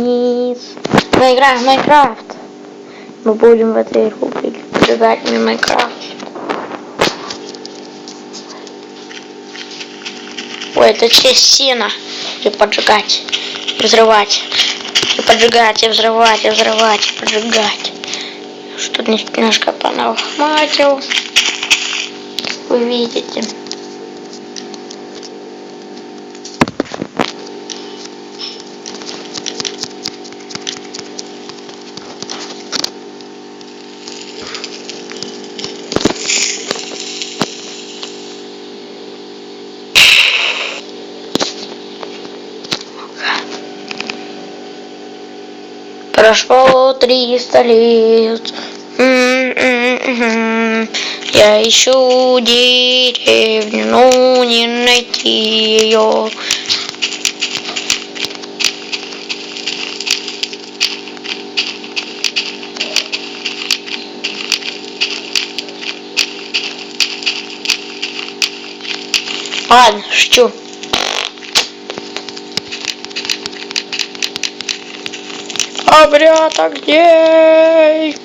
Низ. Мы играем в Майнкрафт. Мы будем в этой рубрике поджигать мне Майнкрафт. Ой, это часть сена. И поджигать. Взрывать. И поджигать, и взрывать, и взрывать, и поджигать. Что немножко поналохматил. Вы видите. Прошло 300 лет. Я ищу деревню, но не найти ее. Ладно, шучу. Обряд огней.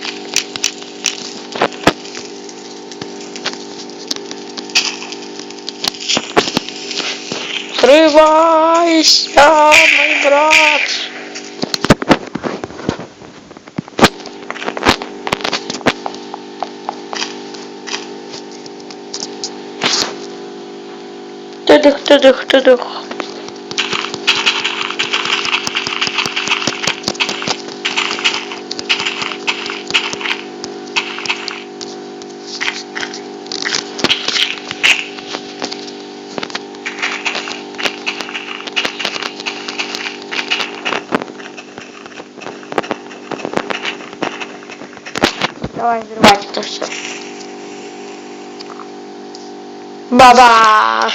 Срывайся, мой брат. Тудых, тудых, тудых. Давай взрывать это все. Баба!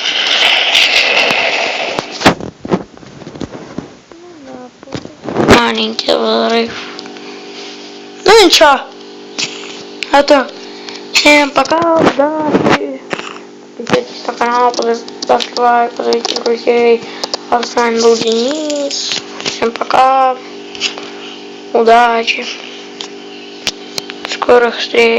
Маленький взрыв. Ну ничего. А то всем пока, удачи. Подписывайтесь на канал, поставьте лайк, позовите друзей. А с вами был Денис. Всем пока. Удачи. Скорых встреч.